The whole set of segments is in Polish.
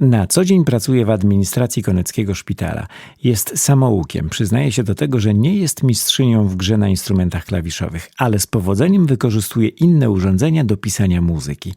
Na co dzień pracuje w administracji Koneckiego Szpitala. Jest samoukiem. Przyznaje się do tego, że nie jest mistrzynią w grze na instrumentach klawiszowych, ale z powodzeniem wykorzystuje inne urządzenia do pisania muzyki.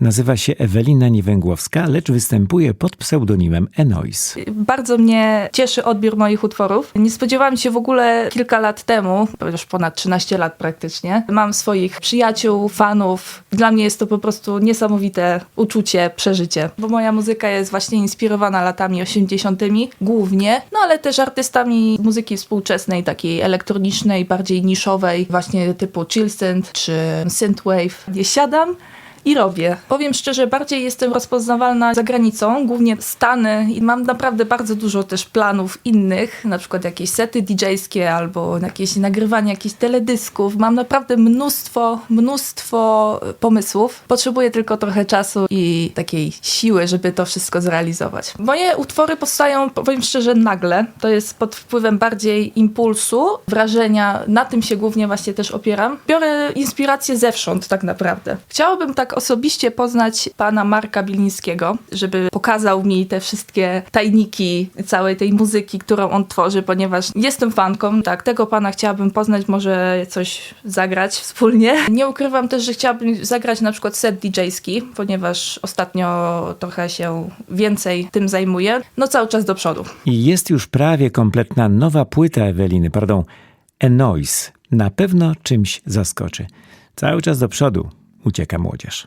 Nazywa się Ewelina Niewęgłowska, lecz występuje pod pseudonimem Enois. Bardzo mnie cieszy odbiór moich utworów. Nie spodziewałam się w ogóle kilka lat temu, już ponad 13 lat praktycznie. Mam swoich przyjaciół, fanów. Dla mnie jest to po prostu niesamowite uczucie, przeżycie. Bo moja muzyka jest właśnie inspirowana latami 80. głównie, no ale też artystami muzyki współczesnej, takiej elektronicznej, bardziej niszowej, właśnie typu chill synth czy synthwave. Siadam i robię. Powiem szczerze, bardziej jestem rozpoznawalna za granicą, głównie Stany i mam naprawdę bardzo dużo też planów innych, na przykład jakieś sety DJ-skie albo jakieś nagrywanie jakichś teledysków. Mam naprawdę mnóstwo, mnóstwo pomysłów. Potrzebuję tylko trochę czasu i takiej siły, żeby to wszystko zrealizować. Moje utwory powstają, powiem szczerze, nagle. To jest pod wpływem bardziej impulsu, wrażenia. Na tym się głównie właśnie też opieram. Biorę inspirację zewsząd tak naprawdę. Chciałabym tak osobiście poznać pana Marka Bilińskiego, żeby pokazał mi te wszystkie tajniki całej tej muzyki, którą on tworzy, ponieważ jestem fanką. Tak, tego pana chciałabym poznać, może coś zagrać wspólnie. Nie ukrywam też, że chciałabym zagrać na przykład set DJ-ski, ponieważ ostatnio trochę się więcej tym zajmuję. No cały czas do przodu. I jest już prawie kompletna nowa płyta Eweliny, pardon, Enois. Na pewno czymś zaskoczy. Cały czas do przodu ucieka młodzież.